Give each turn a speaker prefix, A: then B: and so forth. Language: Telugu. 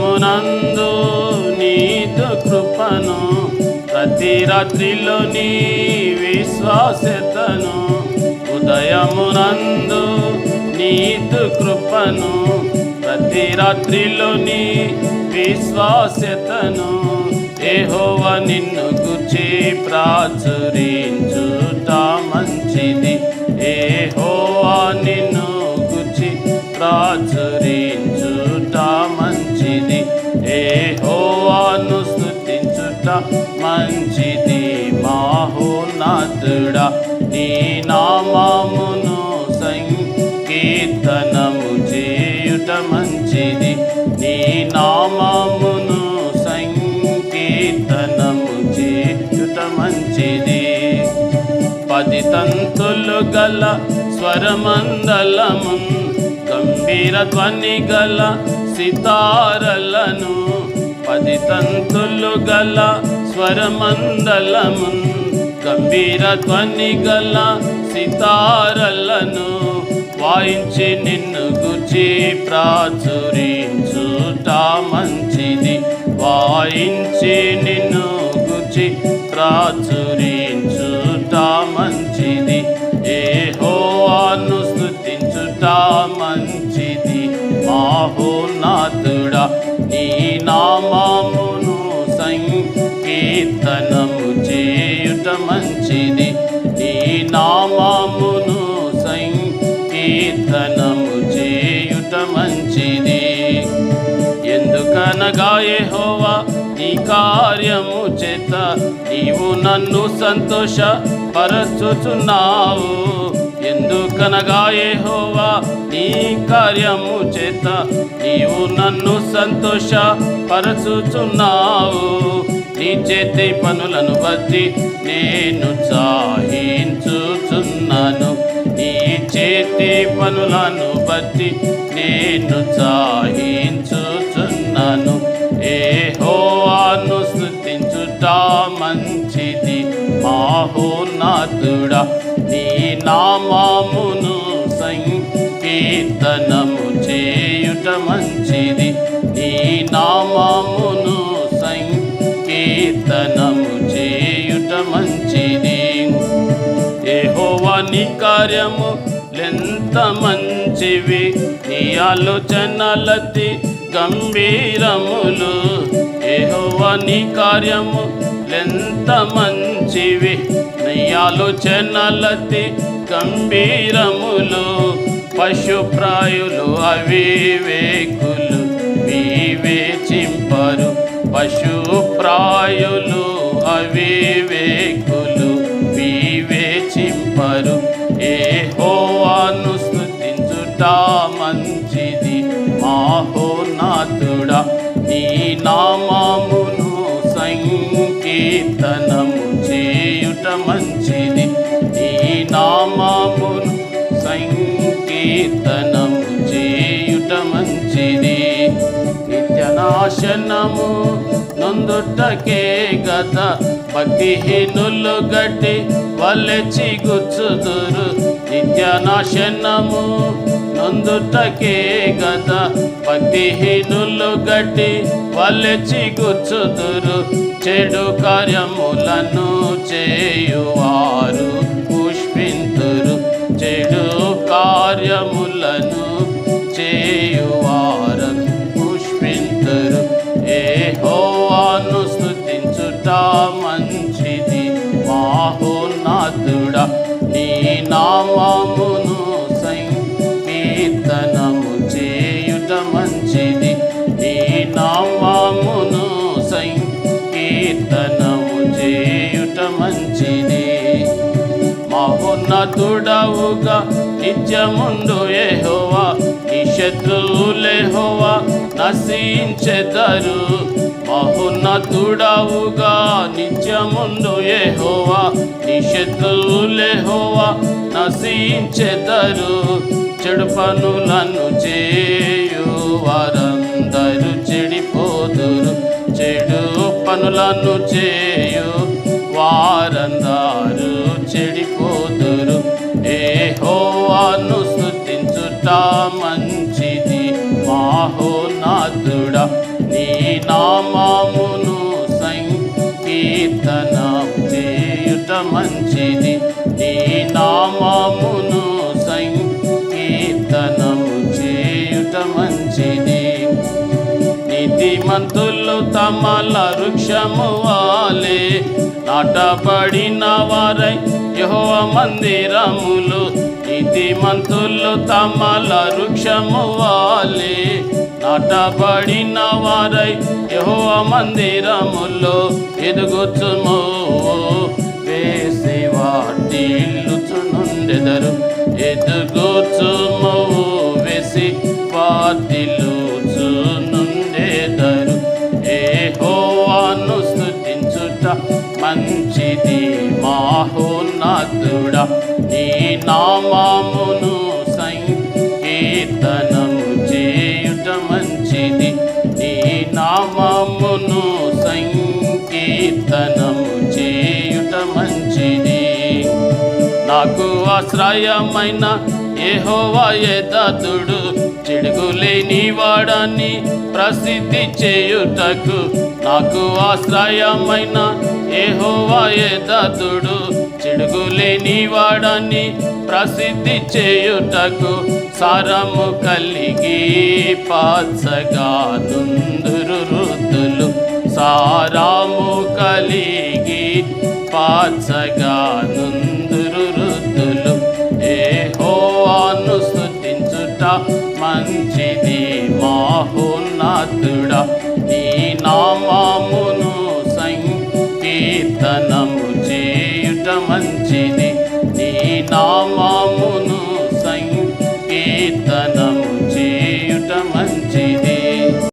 A: మంచిది నీదు కృపను. ప్రతి రాత్రిలో నీ విశ్వాసతను. ఉదయమునందు నీదు కృపను. ప్రతి రాత్రిలో నీ విశ్వాసతను. ఏహోవ నిన్ను గుచి ప్రాచురీ మంచిది మాహోన్నతుడా నీ నామమును సంకీర్తనము చేయుట మంచిది. నీ నామమును సంకీర్తనము చేయుట మంచిది. పది తంతులు గల స్వరమందలము గంభీర ధ్వని గల సితారలను పది తంతులు గల స్వరమందలము గంభీర ధ్వని గల సితారలను వాయించి నిన్ను గుచి ప్రాచురించుట మంచిది. వాయించి నిన్ను గుచి ప్రాచురించుట మంచిది. ఏహోవాను స్థుతించుట మంచిది. మాహోనాథుడా నీ నామామును సంకీర్తనము చేయుట మంచిది. నీ నామామును సంకీర్తనము చేయుట మంచిది. ఎందుకనగా ఏహోవా నీ కార్యము చేత నీవు నన్ను సంతోష పరచుచున్నావు ఎందుకనగా యెహోవా నీ కార్యము చేత నీవు నన్ను సంతోష పరచుచున్నావు నీ చేతి పనులను బట్టి నేను చాహించుచున్నాను నీ చేతి పనులను బట్టి నేను చాహించుచున్నాను హోవాను స్థుతించుట మంచిది. మాహోన్నతుడా నీ నామామును సంకీర్తనము చేయుట మంచిది. నీ నామామును సంకీర్తనము చేయుట మంచిది. ఏహోవని కార్యము ఎంత మంచివి. నీ ఆలోచనలతి గంభీరములు. ఏహోవని కార్యము ఎంత మంచివి. ఆలోచనలతి గంభీరములు పశుప్రాయులు అవివేకులు వివేచింపరు పశుప్రాయులు అవివేకులు వివేచింపరు ఏ హోవాను స్థుతించుట మంచిది మాహోనాథుడా. నీ నామామును సంకీర్తనము నాశనము నొందుటకే గత. భక్తిహీనులు గట్టి వలెచి గుచ్చుదురు నిత్యనాశనము నొందుటకే గత. భక్తిహీనులు గట్టి వలెచి గుచ్చుదురు చెడు కార్యములను చేయువారు పుష్పింతురు. చెడు కార్యములను నామామును సంకీర్తనము చేయుట మంచిది. మహోన్నతుడవుగా నిత్యముండు ఏహోవా నీ శత్రువులేహోవా నశించెదరు. మహోన్నతుడవుగా నిత్యముండు ఏహోవా నీ శత్రువులేహోవా నశించెదరు. చెడు పనులను చేయు పనులను చేయు వారందారు చెడిపోతురు. ఏ హోవాను స్థుతించుట మంచిది మాహోనాథుడా నీ నామామును సంకీర్తన చేయుట మంచిది నీ నామామును సంకీర్తనము చేయుట మంచిది. నీతిమంతులు కమల వృక్షము వాలే. నాటబడిన వారై యెహోవా మందిరములు. నీతిమంతులు తమల వృక్షము వాలే. నాటబడిన వారై యెహోవా మందిరములు. ఎదుగుచుము వేసి వాటి మహోన్నతుడా నీ నామామును సంకీర్తనము చేయుట మంచిది. నీ నామామును సంకీర్తనము చేయుట మంచిది. నాకు ఆశ్రయమైన ఏహోవా చిడుగులేని వాడని ప్రసిద్ధి చేయుటకు నాకు ఆశ్రయమైన ఏహోవాయే ఎదతుడు చిడుగులేని వాడని ప్రసిద్ధి చేయుటకు సారము కలిగి పాత్సగా నుందురు రుద్దులు సారాము కలిగి పాత్సగా నుందురు రుద్దులు ఏహోవాను స్థుతించుట మంచిది మాహోన్నతుడా. నీ నామాము